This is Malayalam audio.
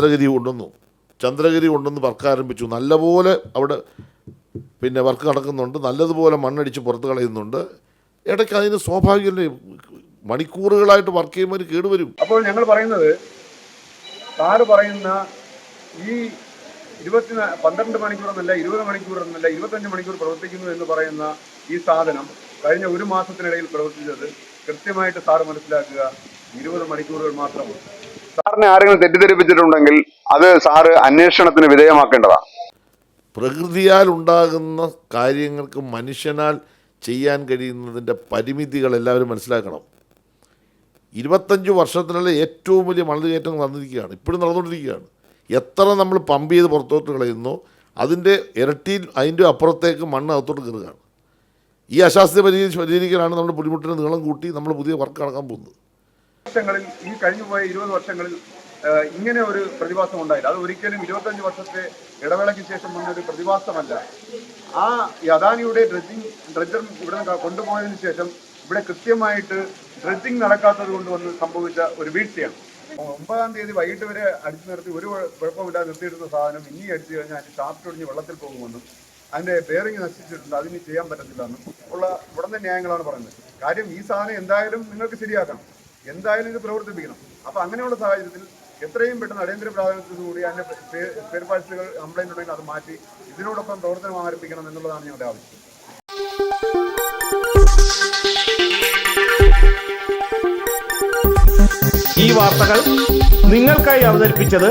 ചന്ദ്രഗിരി കൊണ്ടുവന്നു. ചന്ദ്രഗിരി കൊണ്ടുവന്ന് വർക്ക് ആരംഭിച്ചു. നല്ലപോലെ അവിടെ പിന്നെ വർക്ക് നടക്കുന്നുണ്ട്. നല്ലതുപോലെ മണ്ണടിച്ച് പുറത്ത് കളയുന്നുണ്ട്. ഇടയ്ക്ക് അതിന് സ്വാഭാവികമല്ലേ മണിക്കൂറുകളായിട്ട് വർക്ക് ചെയ്യുമ്പോൾ കേടുവരും. അപ്പോൾ ഞങ്ങൾ പറയുന്നത് സാറ് പറയുന്ന ഈ ഇരുപത്തി പന്ത്രണ്ട് മണിക്കൂർ എന്നല്ല ഇരുപത് മണിക്കൂർ എന്നല്ല ഇരുപത്തഞ്ച് മണിക്കൂർ പ്രവർത്തിക്കുന്നു എന്ന് പറയുന്ന ഈ സാധനം കഴിഞ്ഞ ഒരു മാസത്തിനിടയിൽ പ്രവർത്തിച്ചത് കൃത്യമായിട്ട് സാറ് മനസ്സിലാക്കുക ഇരുപത് മണിക്കൂറുകൾ മാത്രമാണ് സാറിനെ ആരെങ്കിലും തെറ്റിദ്ധരിപ്പിച്ചിട്ടുണ്ടെങ്കിൽ അത് സാറ് അന്വേഷണത്തിന് വിധേയമാക്കേണ്ടതാണ്. പ്രകൃതിയാൽ ഉണ്ടാകുന്ന കാര്യങ്ങൾക്ക് മനുഷ്യനാൽ ചെയ്യാൻ കഴിയുന്നതിന്റെ പരിമിതികൾ എല്ലാവരും മനസ്സിലാക്കണം. ഇരുപത്തഞ്ച് വർഷത്തിനുള്ള ഏറ്റവും വലിയ മണൽ കയറ്റം നടന്നിരിക്കുകയാണ്. ഇപ്പോഴും നടന്നുകൊണ്ടിരിക്കുകയാണ്. എത്ര നമ്മൾ പമ്പ് ചെയ്ത് പുറത്തോട്ട് കളയുന്നു അതിന്റെ ഇരട്ടി അതിന്റെ അപ്പുറത്തേക്ക് മണ്ണ് അകത്തോട്ട് കയറുകയാണ്. ഈ അശാസ്ത്രീയ പരിഹരിച്ച് പരിഹരിക്കലാണ് നമ്മുടെ ബുദ്ധിമുട്ടിന്റെ നീളം കൂട്ടി നമ്മൾ പുതിയ വർക്ക് നടക്കാൻ പോകുന്നത്. വർഷങ്ങളിൽ ഈ കഴിഞ്ഞു പോയ ഇരുപത് വർഷങ്ങളിൽ ഇങ്ങനെ ഒരു പ്രതിഭാസം ഉണ്ടായില്ല. അത് ഒരിക്കലും ഇരുപത്തഞ്ച് വർഷത്തെ ഇടവേളയ്ക്ക് ശേഷം വന്ന ഒരു പ്രതിഭാസമല്ല. ആ അദാനിയുടെ ഡ്രസ്സിംഗ് ഡ്രജർ ഇവിടെ കൊണ്ടുപോയതിനു ശേഷം ഇവിടെ കൃത്യമായിട്ട് ഡ്രസ്സിംഗ് നടക്കാത്തത് കൊണ്ട് വന്ന് സംഭവിച്ച ഒരു വീഴ്ചയാണ്. ഒമ്പതാം തീയതി വൈകിട്ട് വരെ അടിച്ചു നിർത്തി ഒരു കുഴപ്പമില്ലാതെ നിർത്തിയിരുന്ന സാധനം ഇനി അടിച്ചു കഴിഞ്ഞാൽ അതിന് ഷാഫ്റ്റ് ഒടിഞ്ഞ് വെള്ളത്തിൽ പോകുമെന്നും അതിന്റെ ബെയറിംഗ് നശിച്ചിട്ടുണ്ട് അതിന് ചെയ്യാൻ പറ്റത്തില്ല എന്നും ഉള്ള ഉടനെ ന്യായങ്ങളാണ് പറയുന്നത്. കാര്യം ഈ സാധനം എന്തായാലും നിങ്ങൾക്ക് ശരിയാക്കണം. എന്തായാലും ഇത് പ്രവർത്തിപ്പിക്കണം. അപ്പൊ അങ്ങനെയുള്ള സാഹചര്യത്തിൽ എത്രയും പെട്ടെന്ന് അടിയന്തര പ്രാധാന്യത്തോടുകൂടി അതിന്റെ പേർപാഴ്ചകൾ കംപ്ലൈന്റ് ഉണ്ടെങ്കിൽ അത് മാറ്റി ഇതിനോടൊപ്പം പ്രവർത്തനം ആരംഭിക്കണം എന്നുള്ളതാണ് ഞങ്ങളുടെ ആവശ്യം. ഈ വാർത്തകൾ നിങ്ങൾക്കായി അവതരിപ്പിച്ചത്